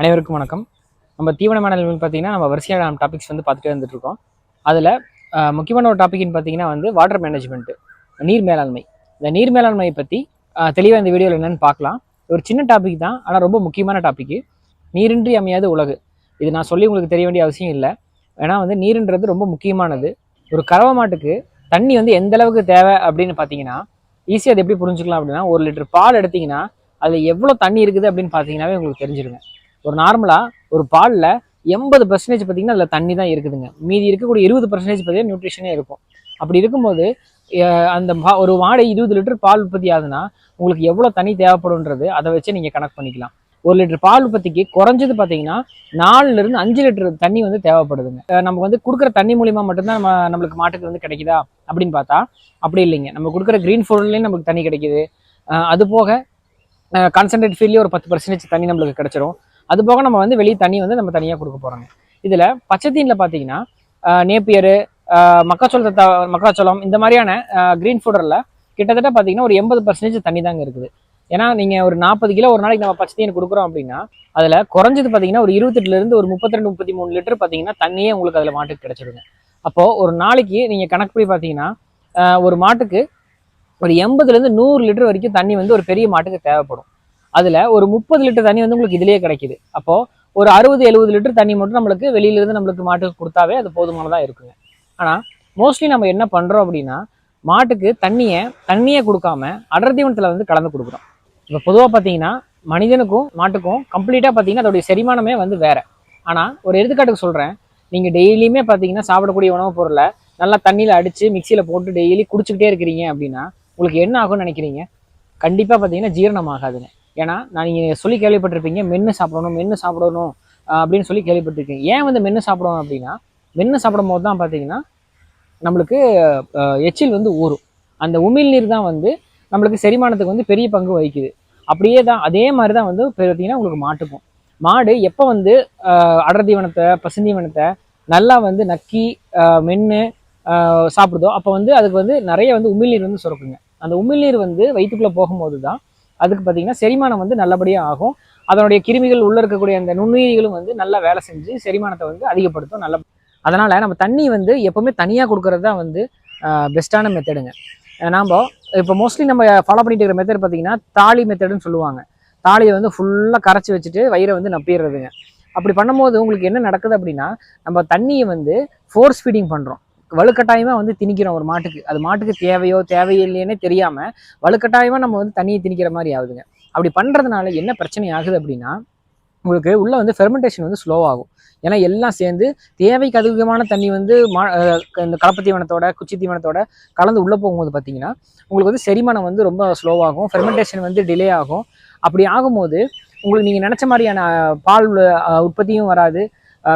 அனைவருக்கும் வணக்கம். நம்ம தீவன மேனல் பார்த்தீங்கன்னா நம்ம வரிசையான டாபிக்ஸ் வந்து பார்த்துட்டே வந்துட்டுருக்கோம் அதில் முக்கியமான ஒரு டாபிக்னு பார்த்தீங்கன்னா வந்து வாட்டர் மேனேஜ்மெண்ட்டு நீர் மேலாண்மை. இந்த நீர் மேலாண்மையை பற்றி தெளிவாக இந்த வீடியோவில் என்னென்னு பார்க்கலாம். ஒரு சின்ன டாபிக் தான் ஆனால் ரொம்ப முக்கியமான டாப்பிக்கு நீரின்றி அமையாது உலகு. இது நான் சொல்லி உங்களுக்கு தெரிய வேண்டிய அவசியம் இல்லை. ஏன்னா வந்து நீருன்றது ரொம்ப முக்கியமானது. ஒரு கறவை மாட்டுக்கு தண்ணி வந்து எந்த அளவுக்கு தேவை அப்படின்னு பார்த்தீங்கன்னா ஈஸியாக அது எப்படி புரிஞ்சுக்கலாம் அப்படின்னா ஒரு லிட்டர் பால் எடுத்திங்கன்னா அதில் எவ்வளோ தண்ணி இருக்குது அப்படின்னு பார்த்தீங்கன்னாவே உங்களுக்கு தெரிஞ்சிருங்க. ஒரு நார்மலாக ஒரு பாலில் எண்பது பர்சன்டேஜ் பார்த்திங்கன்னா அதில் தண்ணி தான் இருக்குதுங்க. மீதி இருக்கக்கூடிய இருபது பர்சன்டேஜ் பார்த்திங்கன்னா நியூட்ரிஷனே இருக்கும். அப்படி இருக்கும்போது அந்த பா- ஒரு மாடு இருபது லிட்டர் பால் உற்பத்தி ஆகுதுன்னா உங்களுக்கு எவ்வளோ தண்ணி தேவைப்படுன்றது அதை வச்சு நீங்கள் கணக்கு பண்ணிக்கலாம். ஒரு லிட்டர் பால் உற்பத்திக்கு குறைஞ்சது பார்த்தீங்கன்னா நாலுலேருந்து அஞ்சு லிட்டர் தண்ணி வந்து தேவைப்படுதுங்க. நமக்கு வந்து கொடுக்குற தண்ணி மூலிமா மட்டும்தான் நம்ம நம்மளுக்கு மாட்டுக்கு வந்து கிடைக்குதா அப்படின்னு பார்த்தா அப்படி இல்லைங்க. நம்ம கொடுக்குற க்ரீன் ஃபுட்லேயும் நமக்கு தண்ணி கிடைக்குது. அது போக கான்சன்ட்ரேட் ஃபீல்ட்லேயே ஒரு பத்து பர்சன்டேஜ் தண்ணி நம்மளுக்கு கிடச்சிரும். அது போக நம்ம வந்து வெளியே தண்ணி வந்து நம்ம தனியாக கொடுக்க போகிறோங்க இதில் பச்சைத்தீனில் பார்த்தீங்கன்னா நேப்பியரு மக்காச்சோளத்தை த- மக்காச்சோளம் இந்த மாதிரியான க்ரீன் ஃபுடரில் கிட்டத்தட்ட பார்த்தீங்கன்னா ஒரு எண்பது பர்சன்டேஜ் தண்ணி தாங்க இருக்குது. ஏன்னா நீங்கள் ஒரு நாற்பது கிலோ ஒரு நாளைக்கு நம்ம பச்சை தீனி கொடுக்குறோம் அப்படின்னா அதில் குறைஞ்சது பார்த்தீங்கன்னா ஒரு இருபத்தெட்டுலேருந்து ஒரு முப்பத்தி ரெண்டு முப்பத்தி மூணு லிட்டர் பார்த்தீங்கன்னா தண்ணியே உங்களுக்கு அதில் மாட்டுக்கு கிடைச்சிருங்க. அப்போது ஒரு நாளைக்கு நீங்கள் கணக்கு போய் பார்த்தீங்கன்னா ஒரு மாட்டுக்கு ஒரு எண்பதுலேருந்து நூறு லிட்டர் வரைக்கும் தண்ணி வந்து ஒரு பெரிய மாட்டுக்கு தேவைப்படும். அதில் ஒரு முப்பது லிட்டர் தண்ணி வந்து உங்களுக்கு இதுலேயே கிடைக்குது. அப்போது ஒரு அறுபது எழுபது லிட்டர் தண்ணி மட்டும் நம்மளுக்கு வெளியிலேருந்து நம்மளுக்கு மாட்டுக்கு கொடுத்தாவே அது போதுமானதாக இருக்குங்க. ஆனால் மோஸ்ட்லி நம்ம என்ன பண்ணுறோம் அப்படின்னா மாட்டுக்கு தண்ணியை தண்ணியை கொடுக்காம அடர் தீவனத்தில் வந்து கலந்து கொடுக்குறோம். இப்போ பொதுவாக பார்த்தீங்கன்னா மனிதனுக்கும் மாட்டுக்கும் கம்ப்ளீட்டாக பார்த்தீங்கன்னா அதோடைய செரிமானமே வந்து வேறு. ஆனால் ஒரு எடுத்துக்காட்டுக்கு சொல்கிறேன் நீங்கள் டெய்லியுமே பார்த்தீங்கன்னா சாப்பிடக்கூடிய உணவுப் பொருளை நல்லா தண்ணியில் அடித்து மிக்சியில் போட்டு டெய்லி குடிச்சிக்கிட்டே இருக்கிறீங்க அப்படின்னா உங்களுக்கு என்ன ஆகும்னு நினைக்கிறீங்க? கண்டிப்பாக பார்த்தீங்கன்னா ஜீரணம் ஆகாதுங்க. ஏன்னா நான் நீங்கள் சொல்லி கேள்விப்பட்டிருப்பீங்க மென்று சாப்பிடணும் மென்று சாப்பிடணும் அப்படின்னு சொல்லி கேள்விப்பட்டிருக்கீங்க. ஏன் வந்து மென்று சாப்பிடணும் அப்படின்னா மென்று சாப்பிடும் போது தான் பார்த்தீங்கன்னா நம்மளுக்கு எச்சில் வந்து ஊறும். அந்த உமிழ்நீர் தான் வந்து நம்மளுக்கு செரிமானத்துக்கு வந்து பெரிய பங்கு வகிக்குது. அப்படியே தான் அதே மாதிரி தான் வந்து பார்த்தீங்கன்னா உங்களுக்கு மாட்டுக்கும் மாடு எப்போ வந்து அடர்தீவனத்தை அடர் தீவனத்தை பசுந்தீவனத்தை நல்லா வந்து நக்கி மென்று சாப்பிடுதோ அப்போ வந்து அதுக்கு வந்து நிறைய வந்து உமிழ்நீர் வந்து சுரக்குங்க. அந்த உமிழ்நீர் வந்து வயிற்றுக்குள்ளே போகும்போது தான் அதுக்கு பார்த்தீங்கன்னா செரிமானம் வந்து நல்லபடியாக ஆகும். அதனுடைய கிருமிகள் உள்ளே இருக்கக்கூடிய அந்த நுண்ணுயிரிகளும் வந்து நல்லா வேலை செஞ்சு செரிமானத்தை வந்து அதிகப்படுத்தும் நல்ல அதனால் நம்ம தண்ணி வந்து எப்போவுமே தனியாக கொடுக்கறது தான் வந்து பெஸ்ட்டான மெத்தடுங்க நாம் இப்போ மோஸ்ட்லி நம்ம ஃபாலோ பண்ணிட்டு இருக்கிற மெத்தட் பார்த்தீங்கன்னா தாலி மெத்தடுன்னு சொல்லுவாங்க. தாலியை வந்து ஃபுல்லாக கரைச்சி வச்சுட்டு வயிறை வந்து நப்பிடுறதுங்க. அப்படி பண்ணும்போது உங்களுக்கு என்ன நடக்குது அப்படின்னா நம்ம தண்ணியை வந்து ஃபோர்ஸ் ஃபீடிங் பண்ணுறோம் வலுக்கட்டாயமாக வந்து திணிக்கிறோம் ஒரு மாட்டுக்கு. அது மாட்டுக்கு தேவையோ தேவையில்லைன்னே தெரியாமல் வலுக்கட்டாயமாக நம்ம வந்து தண்ணியை திணிக்கிற மாதிரி ஆகுதுங்க. அப்படி பண்ணுறதுனால என்ன பிரச்சனை ஆகுது அப்படின்னா உங்களுக்கு உள்ளே வந்து ஃபெர்மெண்டேஷன் வந்து ஸ்லோவாகும் ஏன்னா எல்லாம் சேர்ந்து தேவைக்கு அதிகமான தண்ணி வந்து மா இந்த கலப்பு தீவனத்தோட குச்சி தீவனத்தோட கலந்து உள்ளே போகும்போது பார்த்தீங்கன்னா உங்களுக்கு வந்து செரிமானம் வந்து ரொம்ப ஸ்லோவாகும் ஃபெர்மெண்டேஷன் வந்து டிலே ஆகும். அப்படி ஆகும்போது உங்களுக்கு நீங்கள் நினச்ச மாதிரியான பால் உற்பத்தியும் வராது.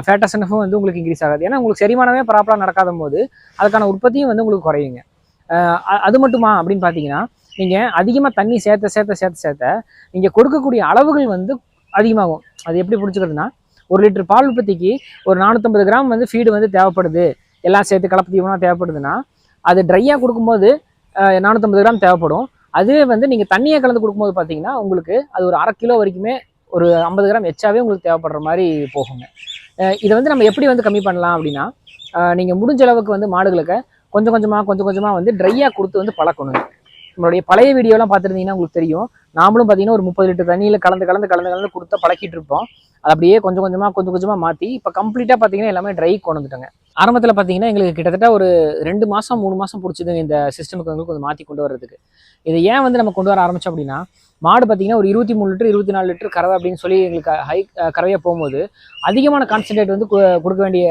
ஃபேட்டசனஃபும் வந்து உங்களுக்கு இன்க்ரீஸ் ஆகாது. ஏன்னா உங்களுக்கு செரிமானமே ப்ராப்பராக நடக்காத போது அதுக்கான உற்பத்தியும் வந்து உங்களுக்கு குறையுங்க. அது மட்டுமா அப்படின்னு பார்த்தீங்கன்னா நீங்கள் அதிகமாக தண்ணி சேர்த்த சேர்த்த சேர்த்த சேர்த்த நீங்கள் கொடுக்கக்கூடிய அளவுகள் வந்து அதிகமாகும். அது எப்படி பிடிச்சிக்கிறதுனா ஒரு லிட்டர் பால் உற்பத்திக்கு ஒரு நானூற்றம்பது கிராம் வந்து ஃபீடு வந்து தேவைப்படுது. எல்லாம் சேர்த்து கலப்பு தீவனம் தேவைப்படுதுன்னா அது ட்ரையாக கொடுக்கும்போது நானூற்றம்பது கிராம் தேவைப்படும். அதுவே வந்து நீங்கள் தண்ணியை கலந்து கொடுக்கும்போது பார்த்தீங்கன்னா உங்களுக்கு அது ஒரு அரை கிலோ வரைக்குமே ஒரு ஐம்பது கிராம் எச்சாவே உங்களுக்கு தேவைப்படுற மாதிரி போகுங்க. இதை வந்து நம்ம எப்படி வந்து கம்மி பண்ணலாம் அப்படின்னா நீங்கள் முடிஞ்ச அளவுக்கு வந்து மாடுகளுக்கு கொஞ்சம் கொஞ்சமாக கொஞ்சம் கொஞ்சமாக வந்து ட்ரையாக கொடுத்து வந்து பழக்கணுங்க நம்மளுடைய பழைய வீடியோலாம் பார்த்துருந்தீங்கன்னா உங்களுக்கு தெரியும். நாமளும் பார்த்தீங்கன்னா ஒரு முப்பது லிட்டர் தண்ணியில் கலந்து கலந்து கலந்து கலந்து கொடுத்து பழக்கிட்டு இருப்போம். அது அப்படியே கொஞ்சம் கொஞ்சமாக கொஞ்சம் கொஞ்சமாக மாற்றி இப்போ கம்ப்ளீட்டாக பார்த்தீங்கன்னா எல்லாமே ட்ரை கொண்டு வந்துட்டாங்க. ஆரம்பத்தில் பார்த்தீங்கன்னா எங்களுக்கு கிட்டத்தட்ட ஒரு ரெண்டு மாதம் மூணு மாதம் பிடிச்சது இந்த சிஸ்டமுக்கு வந்து கொஞ்சம் மாற்றி கொண்டு வர்றதுக்கு. இதை ஏன் வந்து நம்ம கொண்டு வர ஆரம்பித்தோம் அப்படின்னா மாடு பார்த்தீங்கன்னா ஒரு இருபத்தி மூணு லிட்டர் இருபத்தி நாலு லிட்டர் கறவை அப்படின்னு சொல்லி எங்களுக்கு ஹை கறவையாக போகும்போது அதிகமான கான்சன்ட்ரேட் வந்து கொடுக்க வேண்டிய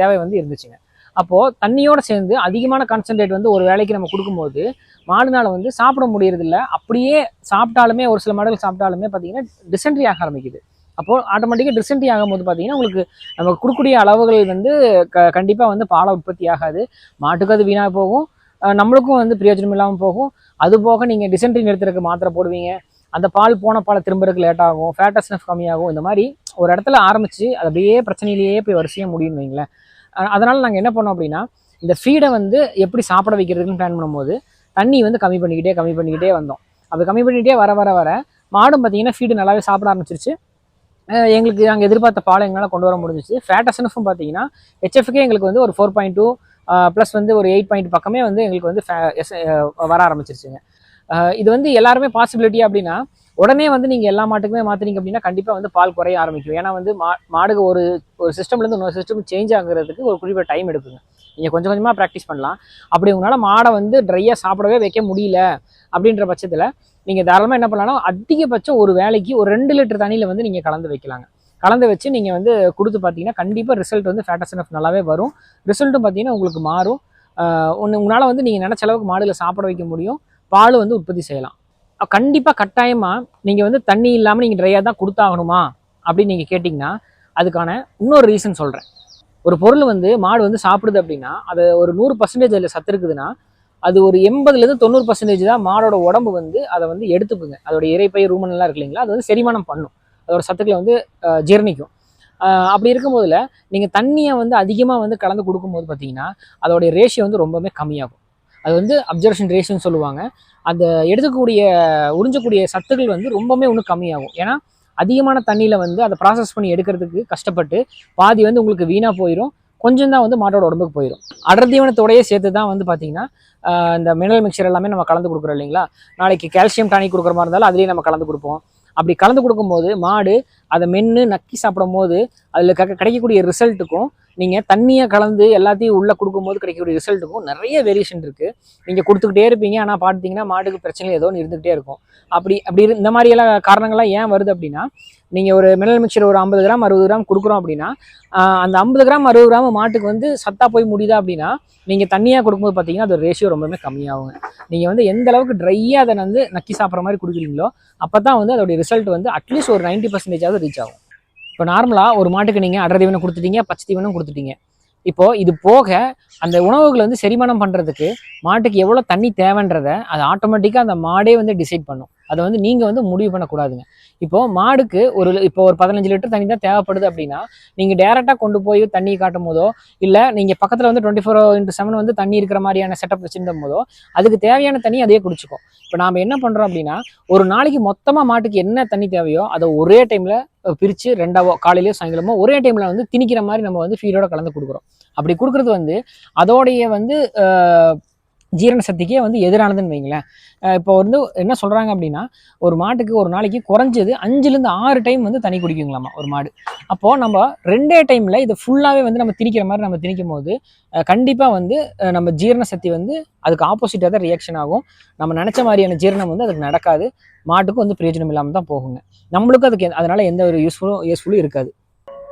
தேவை வந்து இருந்துச்சுங்க. அப்போது தண்ணியோடு சேர்ந்து அதிகமான கான்சன்ட்ரேட் வந்து ஒரு வேலைக்கு நம்ம கொடுக்கும்போது மாடுனால் வந்து சாப்பிட முடியறதில்ல. அப்படியே சாப்பிட்டாலுமே ஒரு சில மாடுகள் சாப்பிட்டாலுமே பார்த்தீங்கன்னா டிசென்ட்ரி ஆக ஆரம்பிக்குது. அப்போது ஆட்டோமேட்டிக்காக டிசென்ட்ரி ஆகும்போது பார்த்தீங்கன்னா உங்களுக்கு நம்ம கொடுக்கக்கூடிய அளவுகள் வந்து க கண்டிப்பாக வந்து பாலை உற்பத்தி ஆகாது. மாட்டுக்கு அது வீணாக போகும். நம்மளுக்கும் வந்து பிரயோஜனம் இல்லாமல் போகும். அது போக நீங்கள் டிசென்ட்ரி நிறுத்துறதுக்கு மாத்திரை போடுவீங்க. அந்த பால் போன பாலை திரும்புறதுக்கு லேட் ஆகும். ஃபேட்டஸ்னஸ் கம்மியாகும். இந்த மாதிரி ஒரு இடத்துல ஆரம்பித்து அது அப்படியே பிரச்சனையிலேயே போய் வரிசையாக முடியும்னு வைங்களேன். அதனால் நாங்கள் என்ன பண்ணோம் அப்படின்னா இந்த ஃபீடை வந்து எப்படி சாப்பிட வைக்கிறதுக்குன்னு பிளான் பண்ணும்போது தண்ணி வந்து கம்மி பண்ணிக்கிட்டே கம்மி பண்ணிக்கிட்டே வந்தோம். அது கம்மி பண்ணிக்கிட்டே வர வர வர மாடும் பார்த்தீங்கன்னா ஃபீடு நல்லாவே சாப்பிட ஆரம்பிச்சிருச்சு. எங்களுக்கு நாங்கள் எதிர்பார்த்த பாலை எங்களால் கொண்டு வர முடிஞ்சிச்சு. ஃபேட்டஸ்னும் பார்த்தீங்கன்னா ஹெச்எஃப்கே எங்களுக்கு வந்து ஒரு ஃபோர் பாயிண்ட் டூ ப்ளஸ் வந்து ஒரு எயிட் பாயிண்ட் பக்கமே வந்து எங்களுக்கு வந்து வர ஆரம்பிச்சிருச்சுங்க. இது வந்து எல்லாருமே பாசிபிலிட்டி அப்படின்னா உடனே வந்து நீங்கள் எல்லா மாட்டுக்குமே மாற்றுனீங்க அப்படின்னா கண்டிப்பாக வந்து பால் குறைய ஆரம்பிக்கும். ஏன்னா வந்து மா மாடுக்கு ஒரு ஒரு சிஸ்டம்லேருந்து இன்னொரு சிஸ்டம் சேஞ்ச் ஆகுறதுக்கு ஒரு குறிப்பிட்ட டைம் எடுக்குங்க. நீங்கள் கொஞ்சம் கொஞ்சமாக ப்ராக்டிஸ் பண்ணலாம். அப்படி உங்களால் மாடை வந்து ட்ரையாக சாப்பிடவே வைக்க முடியல அப்படின்ற பட்சத்தில் நீங்கள் தாராளமாக என்ன பண்ணலாம்னா அதிகபட்சம் ஒரு வேலைக்கு ஒரு ரெண்டு லிட்டர் தண்ணியில் வந்து நீங்கள் கலந்து வைக்கலாங்க. கலந்து வச்சு நீங்கள் வந்து கொடுத்து பார்த்தீங்கன்னா கண்டிப்பாக ரிசல்ட் வந்து ஃபேட்டஸ்என்எஃப் நல்லாவே வரும். ரிசல்ட்டும் பார்த்தீங்கன்னா உங்களுக்கு மாறும். ஒன்று உங்களால் வந்து நீங்கள் நினச்ச அளவுக்கு மாடுகளை சாப்பிட வைக்க முடியும். பால் வந்து உற்பத்தி செய்யலாம். கண்டிப்பாக கட்டாயமாக நீங்கள் வந்து தண்ணி இல்லாமல் நீங்கள் ட்ரையாக தான் கொடுத்தாகணுமா அப்படின்னு நீங்கள் கேட்டிங்கன்னா அதுக்கான இன்னொரு ரீசன் சொல்கிறேன் ஒரு பொருள் வந்து மாடு வந்து சாப்பிடுது அப்படின்னா அது ஒரு நூறு பர்சன்டேஜ் அதில் சத்து இருக்குதுன்னா அது ஒரு எண்பதுலேருந்து தொண்ணூறு பர்சன்டேஜ் தான் மாடோட உடம்பு வந்து அதை வந்து எடுத்துக்குங்க. அதோட இறைப்பை ரூமன்லாம் இருக்கு இல்லைங்களா அது வந்து செரிமானம் பண்ணும். அதோட சத்துக்களை வந்து ஜீர்ணிக்கும். அப்படி இருக்கும்போதில் நீங்கள் தண்ணியை வந்து அதிகமாக வந்து கலந்து கொடுக்கும்போது பார்த்தீங்கன்னா அதோடைய ரேஷியோ வந்து ரொம்பவே கம்மியாகும். அது வந்து அப்சர்வேஷன் ரேஷன் சொல்லுவாங்க. அந்த எடுக்கக்கூடிய உறிஞ்சக்கூடிய சத்துக்கள் வந்து ரொம்பவுமே இன்னும் கம்மியாகும். ஏன்னா அதிகமான தண்ணியில் வந்து அதை ப்ராசஸ் பண்ணி எடுக்கிறதுக்கு கஷ்டப்பட்டு பாதி வந்து உங்களுக்கு வீணாக போயிடும் கொஞ்சம் தான் வந்து மாட்டோட உடம்புக்கு போயிடும் அடர் தீவனத்தோடயே சேர்த்து தான் வந்து பார்த்தீங்கன்னா இந்த மினரல் மிக்சர் எல்லாமே நம்ம கலந்து கொடுக்குறோம் இல்லைங்களா? நாளைக்கு கால்சியம் டானிக் கொடுக்குற மாதிரி இருந்தாலும் அதுலேயே நம்ம கலந்து கொடுப்போம். அப்படி கலந்து கொடுக்கும்போது மாடு அதை மென்று நக்கி சாப்பிடும் போது அதில் க கிடைக்கக்கூடிய ரிசல்ட்டுக்கும் நீங்கள் தண்ணியை கலந்து எல்லாத்தையும் உள்ளே கொடுக்கும்போது கிடைக்கக்கூடிய ரிசல்ட்டுக்கும் நிறைய வேரியேஷன் இருக்குது நீங்கள் கொடுத்துக்கிட்டே இருப்பீங்க. ஆனால் பார்த்தீங்கன்னா மாட்டுக்கு பிரச்சனை ஏதோ ஒன்று இருந்துகிட்டே இருக்கும். அப்படி அப்படி இரு- இந்த மாதிரியெல்லாம் காரணங்கள்லாம் ஏன் வருது அப்படின்னா நீங்கள் ஒரு மினரல் மிக்சர் ஒரு ஐம்பது கிராம் அறுபது கிராம் கொடுக்குறோம் அப்படின்னா அந்த ஐம்பது கிராம் அறுபது கிராம் மாட்டுக்கு வந்து சத்தா போய் முடியுதா அப்படின்னா நீங்கள் தண்ணியாக கொடுக்கும்போது பார்த்தீங்கன்னா அது ரேஷியோ ரொம்பவே கம்மியாகும் நீங்கள் வந்து எந்த அளவுக்கு ட்ரையாக அதை வந்து நக்கி சாப்பிட்ற மாதிரி கொடுக்குறீங்களோ அப்போ தான் வந்து அதோடைய ரிசல்ட் வந்து அட்லீஸ்ட் ஒரு நைன்ட்டி பர்சன்டேஜாவது ரீச் ஆகும். இப்போ நார்மலாக ஒரு மாட்டுக்கு நீங்கள் அடர் தீவனம் கொடுத்துட்டீங்க பச்சை தீவனம் கொடுத்துட்டீங்க. இப்போ இது போக அந்த உணவுகளை வந்து செரிமானம் பண்ணுறதுக்கு மாட்டுக்கு எவ்வளோ தண்ணி தேவைன்றதை அது ஆட்டோமேட்டிக்காக அந்த மாடே வந்து டிசைட் பண்ணும். அதை வந்து நீங்கள் வந்து முடிவு பண்ணக்கூடாதுங்க. இப்போ மாடுக்கு ஒரு இப்போ ஒரு பதினஞ்சு லிட்டர் தண்ணி தான் தேவைப்படுது அப்படின்னா நீங்கள் டேரெக்டாக கொண்டு போய் தண்ணி காட்டும் போதோ இல்லை நீங்கள் பக்கத்தில் வந்து டுவெண்ட்டி ஃபோர் இன்ட்டு செவன் வந்து தண்ணி இருக்கிற மாதிரியான செட்டப் வச்சிருந்த போதோ அதுக்கு தேவையான தண்ணி அதே குடிச்சிக்கும் இப்போ நாம் என்ன பண்ணுறோம் அப்படின்னா ஒரு நாளைக்கு மொத்தமாக மாட்டுக்கு என்ன தண்ணி தேவையோ அதை ஒரே டைமில் பிரித்து ரெண்டாவோ காலையிலயோ சாயங்காலமோ ஒரே டைமில் வந்து திணிக்கிற மாதிரி நம்ம வந்து ஃபீடோட கலந்து கொடுக்குறோம். அப்படி கொடுக்குறது வந்து அதோடைய வந்து ஜீரண சக்திக்கே வந்து எதிரானதுன்னு வைங்களேன் இப்போ வந்து என்ன சொல்கிறாங்க அப்படின்னா ஒரு மாட்டுக்கு ஒரு நாளைக்கு குறைஞ்சது அஞ்சுலேருந்து ஆறு டைம் வந்து தண்ணி குடிக்குங்களாமா ஒரு மாடு. அப்போது நம்ம ரெண்டே டைமில் இதை ஃபுல்லாகவே வந்து நம்ம திணிக்கிற மாதிரி நம்ம திணிக்கும் போது கண்டிப்பாக வந்து நம்ம ஜீரண சக்தி வந்து அதுக்கு ஆப்போசிட்டாக தான் ரியாக்ஷன் ஆகும். நம்ம நினச்ச மாதிரியான ஜீரணம் வந்து அதுக்கு நடக்காது. மாட்டுக்கும் வந்து பிரயோஜனம் இல்லாமல் தான் போகுங்க. நம்மளுக்கும் அதுக்கு எந்த- எந்த ஒரு யூஸ்ஃபுல்லும் யூஸ்ஃபுல்லும் இருக்காது.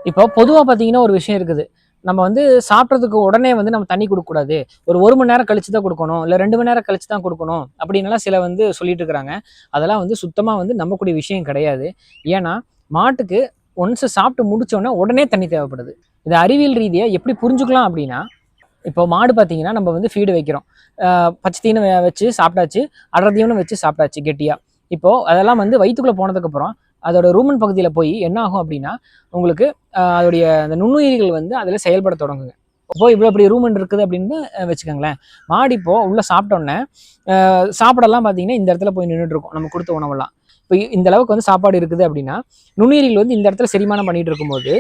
இப்போ பொதுவாக பார்த்தீங்கன்னா ஒரு விஷயம் இருக்குது. நம்ம வந்து சாப்பிட்றதுக்கு உடனே வந்து நம்ம தண்ணி கொடுக்கக்கூடாது. ஒரு ஒரு மணி நேரம் கழிச்சு தான் கொடுக்கணும் இல்லை ரெண்டு மணி நேரம் கழிச்சு தான் கொடுக்கணும் அப்படின்லாம் சில வந்து சொல்லிட்டு இருக்கிறாங்க அதெல்லாம் வந்து சுத்தமாக வந்து நம்பக்கூடிய விஷயம் கிடையாது. ஏன்னா மாட்டுக்கு ஒன்ஸ் சாப்பிட்டு முடிச்சோடனே உடனே தண்ணி தேவைப்படுது. இது அறிவியல் ரீதியாக எப்படி புரிஞ்சுக்கலாம் அப்படின்னா இப்போ மாடு பார்த்தீங்கன்னா நம்ம வந்து ஃபீடு வைக்கிறோம். பச்சை தீவனம் வச்சு சாப்பிட்டாச்சு அடர் தீவனம் வச்சு சாப்பிட்டாச்சு கெட்டியாக இப்போது அதெல்லாம் வந்து வயிற்றுக்குள்ளே போனதுக்கப்புறம் அதோட ரூமன் பகுதியில் போய் என்ன ஆகும் அப்படின்னா உங்களுக்கு அதோடைய அந்த நுண்ணுயிரிகள் வந்து அதில் செயல்பட தொடங்குங்க. இப்போ இவ்வளோ இப்படி ரூமன் இருக்குது அப்படின்னு வச்சுக்கோங்களேன். மாடி இப்போ உள்ளே சாப்பிட்டோன்னே சாப்பிடலாம் சாப்பாடெல்லாம் பார்த்தீங்கன்னா இந்த இடத்துல போய் நின்றுட்டு இருக்கும். நம்ம கொடுத்த உணவெல்லாம். இப்போ இந்த அளவுக்கு வந்து சாப்பாடு இருக்குது அப்படின்னா நுண்ணுயிரிகள் வந்து இந்த இடத்துல செரிமானம் பண்ணிட்டு இருக்கும்போது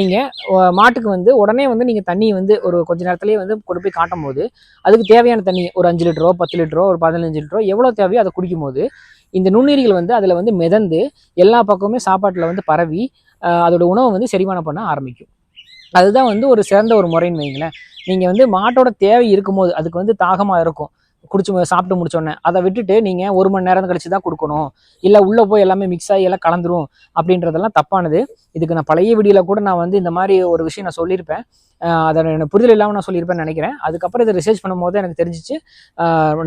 நீங்கள் மாட்டுக்கு வந்து உடனே வந்து நீங்கள் தண்ணி வந்து ஒரு கொஞ்ச நேரத்துலேயே வந்து கொண்டு போய் காட்டும் போது அதுக்கு தேவையான தண்ணி ஒரு அஞ்சு லிட்டரோ பத்து லிட்டரோ ஒரு பதினஞ்சு லிட்டரோ எவ்வளோ தேவையோ அதை குடிக்கும்போது இந்த நுண்ணுயிரிகள் வந்து அதில் வந்து மிதந்து எல்லா பக்கமுமே சாப்பாட்டில் வந்து பரவி அதோட உணவை வந்து செரிமானம் பண்ண ஆரம்பிக்கும். அதுதான் வந்து ஒரு சிறந்த ஒரு முறைன்னு வைங்களேன் நீங்கள் வந்து மாட்டோட தேவை இருக்கும்போது அதுக்கு வந்து தாகமாக இருக்கும். குடிச்சு சாப்பிட்டு முடிச்சோடனே அதை விட்டுட்டு நீங்கள் ஒரு மணி நேரம் கழிச்சு தான் கொடுக்கணும். இல்லை உள்ளே போய் எல்லாமே மிக்ஸ் ஆகி எல்லாம் கலந்துரும் அப்படின்றதெல்லாம் தப்பானது. இதுக்கு நான் பழைய வீடியோவில் கூட நான் வந்து இந்த மாதிரி ஒரு விஷயம் நான் சொல்லியிருப்பேன். அதை எனக்கு புரிதல் இல்லாமல் நான் சொல்லியிருப்பேன்னு நினைக்கிறேன். அதுக்கப்புறம் இதை ரிசர்ச் பண்ணும்போது எனக்கு தெரிஞ்சிச்சு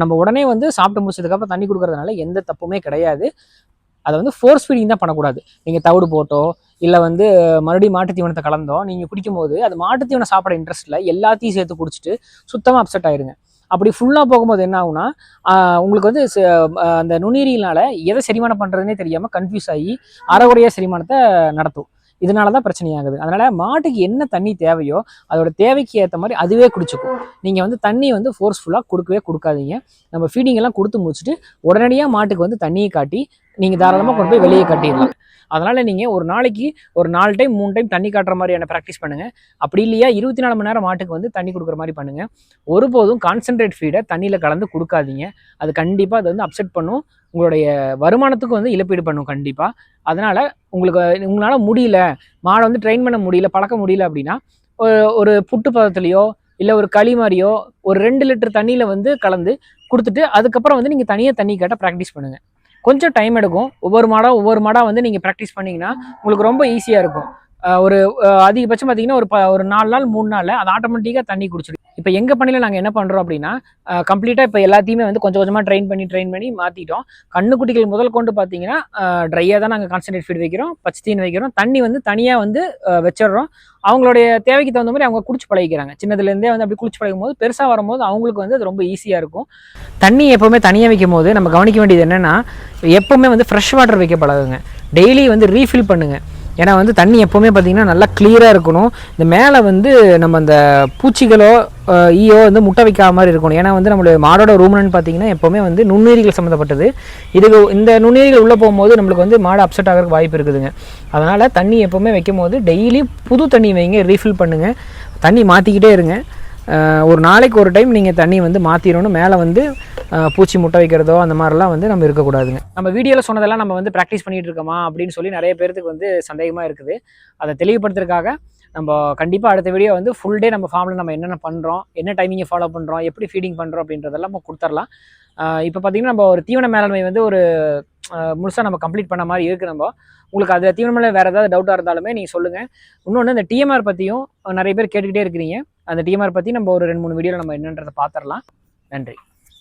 நம்ம உடனே வந்து சாப்பிட்டு முடிச்சதுக்கப்புறம் தண்ணி கொடுக்கறதுனால எந்த தப்புமே கிடையாது. அதை வந்து ஃபோர்ஸ் ஃபீடிங் தான் பண்ணக்கூடாது. நீங்கள் தவிடு போட்டோ இல்லை வந்து மறுபடியும் மாட்டு தீவனத்தை கலந்தோ நீங்கள் குடிக்கும்போது அது மாட்டு தீவனம் சாப்பிட இன்ட்ரெஸ்ட்டில் எல்லாத்தையும் சேர்த்து குடிச்சிட்டு சுத்தமாக அப்செட் ஆயிருங்க. அப்படி ஃபுல்லாக போகும்போது என்ன ஆகும்னா உங்களுக்கு வந்து ச- அந்த நுண்ணீரியினால் எதை செரிமானம் பண்ணுறதுனே தெரியாமல் கன்ஃபியூஸ் ஆகி அறகுறையாக செரிமானத்தை நடத்தும். இதனால தான் பிரச்சனையாகுது. அதனால மாட்டுக்கு என்ன தண்ணி தேவையோ அதோட தேவைக்கு ஏற்ற மாதிரி அதுவே குடிச்சுக்கும். நீங்கள் வந்து தண்ணி வந்து ஃபோர்ஸ்ஃபுல்லாக கொடுக்கவே கொடுக்காதீங்க. நம்ம ஃபீடிங் எல்லாம் கொடுத்து முடிச்சுட்டு உடனடியாக மாட்டுக்கு வந்து தண்ணியை காட்டி நீங்கள் தாராளமாக கொண்டு போய் வெளியே காட்டிடலாம். அதனால் நீங்கள் ஒரு நாளைக்கு ஒரு நாலு டைம் மூணு டைம் தண்ணி காட்டுற மாதிரியான ப்ராக்டிஸ் பண்ணுங்கள் அப்படி இல்லையா இருபத்தி நாலு மணி நேரம் மாட்டுக்கு வந்து தண்ணி கொடுக்குற மாதிரி பண்ணுங்கள் ஒருபோதும் கான்சென்ட்ரேட் ஃபீடை தண்ணியில் கலந்து கொடுக்காதீங்க. அது கண்டிப்பாக அது வந்து அப்செட் பண்ணும். உங்களுடைய வருமானத்துக்கு வந்து இழப்பீடு பண்ணும் கண்டிப்பாக அதனால் உங்களுக்கு உங்களால் முடியல மாடை வந்து ட்ரெயின் பண்ண முடியல பழக்க முடியல அப்படின்னா ஒரு புட்டு பதத்துலையோ இல்லை ஒரு களி மாதிரியோ ஒரு ரெண்டு லிட்டர் தண்ணியில் வந்து கலந்து கொடுத்துட்டு அதுக்கப்புறம் வந்து நீங்கள் தனியாக தண்ணி கேட்டால் ப்ராக்டிஸ் பண்ணுங்கள் கொஞ்சம் டைம் எடுக்கும். ஒவ்வொரு மாடாக ஒவ்வொரு மாடாக வந்து நீங்கள் ப்ராக்டிஸ் பண்ணிங்கன்னா உங்களுக்கு ரொம்ப ஈஸியாக இருக்கும். ஒரு அதிகபட்சம் பார்த்தீங்கன்னா ஒரு ப ஒரு நாலு நாள் மூணு நாளில் அது ஆட்டோமேட்டிக்காக தண்ணி குடிச்சிடும். இப்போ எங்கள் பணியில் நாங்கள் என்ன பண்ணுறோம் அப்படின்னா கம்ப்ளீட்டாக இப்போ எல்லாத்தையுமே வந்து கொஞ்சம் கொஞ்சமாக ட்ரெயின் பண்ணி ட்ரெயின் பண்ணி மாற்றிட்டோம் கண்ணுக்குட்டிகள் முதல் கொண்டு பார்த்தீங்கன்னா ட்ரையாக தான் நாங்கள் கான்சன்ட்ரேட் ஃபீட் வைக்கிறோம் பச்சை தீன் வைக்கிறோம். தண்ணி வந்து தனியாக வந்து வச்சிடுறோம். அவங்களுடைய தேவைக்கு தகுந்த மாதிரி அவங்க குடிச்சு பழகிக்கிறாங்க. சின்னதுலேருந்தே வந்து அப்படி குளிச்சு பழகும் போது பெருசாக வரும்போது அவங்களுக்கு வந்து அது ரொம்ப ஈஸியாக இருக்கும். தண்ணி எப்போவுமே தனியாக வைக்கும் போது நம்ம கவனிக்க வேண்டியது என்னென்னா எப்போவுமே வந்து ஃப்ரெஷ் வாட்டர் வைக்க பழகுங்க. டெய்லி வந்து ரீஃபில் பண்ணுங்கள் ஏன்னா வந்து தண்ணி எப்போவுமே பார்த்தீங்கன்னா நல்லா கிளியராக இருக்கணும். இந்த மேலே வந்து நம்ம அந்த பூச்சிகளோ ஈயோ வந்து முட்டை வைக்காத மாதிரி இருக்கணும். ஏன்னா வந்து நம்மளுடைய மாடோட ரூமனன்னு பார்த்தீங்கன்னா எப்போவுமே வந்து நுண்ணுயிரிகள் சம்மந்தப்பட்டது. இதுக்கு இந்த நுண்ணுயிரிகள் உள்ளே போகும்போது நம்மளுக்கு வந்து மாடு அப்செட் ஆகிறதுக்கு வாய்ப்பு இருக்குதுங்க. அதனால் தண்ணி எப்போவுமே வைக்கும் போது டெய்லி புது தண்ணி வைங்க ரீஃபில் பண்ணுங்கள் தண்ணி மாற்றிக்கிட்டே இருங்க. ஒரு நாளைக்கு ஒரு டைம் நீங்கள் தண்ணி வந்து மாற்றிடணும் மேலே வந்து பூச்சி முட்டை வைக்கிறதோ அந்த மாதிரிலாம் வந்து நம்ம இருக்கக்கூடாதுங்க. நம்ம வீடியோவில் சொன்னதெல்லாம் நம்ம வந்து ப்ராக்டிஸ் பண்ணிகிட்டு இருக்கோமா அப்படின்னு சொல்லி நிறைய பேர்த்துக்கு வந்து சந்தேகமாக இருக்குது. அதை தெளிவுபடுத்துறதுக்காக நம்ம கண்டிப்பாக அடுத்த வீடியோ வந்து ஃபுல் டே நம்ம ஃபார்மில் நம்ம என்னென்ன பண்ணுறோம் என்ன டைமிங்கை ஃபாலோ பண்ணுறோம் எப்படி ஃபீடிங் பண்ணுறோம் அப்படின்றதெல்லாம் நம்ம கொடுத்துடலாம். இப்போ பார்த்திங்கன்னா நம்ம ஒரு தீவன மேலாண்மை வந்து ஒரு முழுசாக நம்ம கம்ப்ளீட் பண்ண மாதிரி இருக்குது நம்ம. உங்களுக்கு அது தீவன மேலே வேறு ஏதாவது டவுட்டாக இருந்தாலுமே நீங்கள் சொல்லுங்கள் இன்னொன்று இந்த டிஎம்ஆர் பற்றியும் நிறைய பேர் கேட்டுக்கிட்டே இருக்கிறீங்க. அந்த டிஎம்ஆர் பற்றி நம்ம ஒரு ரெண்டு மூணு வீடியோவில் நம்ம என்னன்றதை பார்த்துடலாம். நன்றி.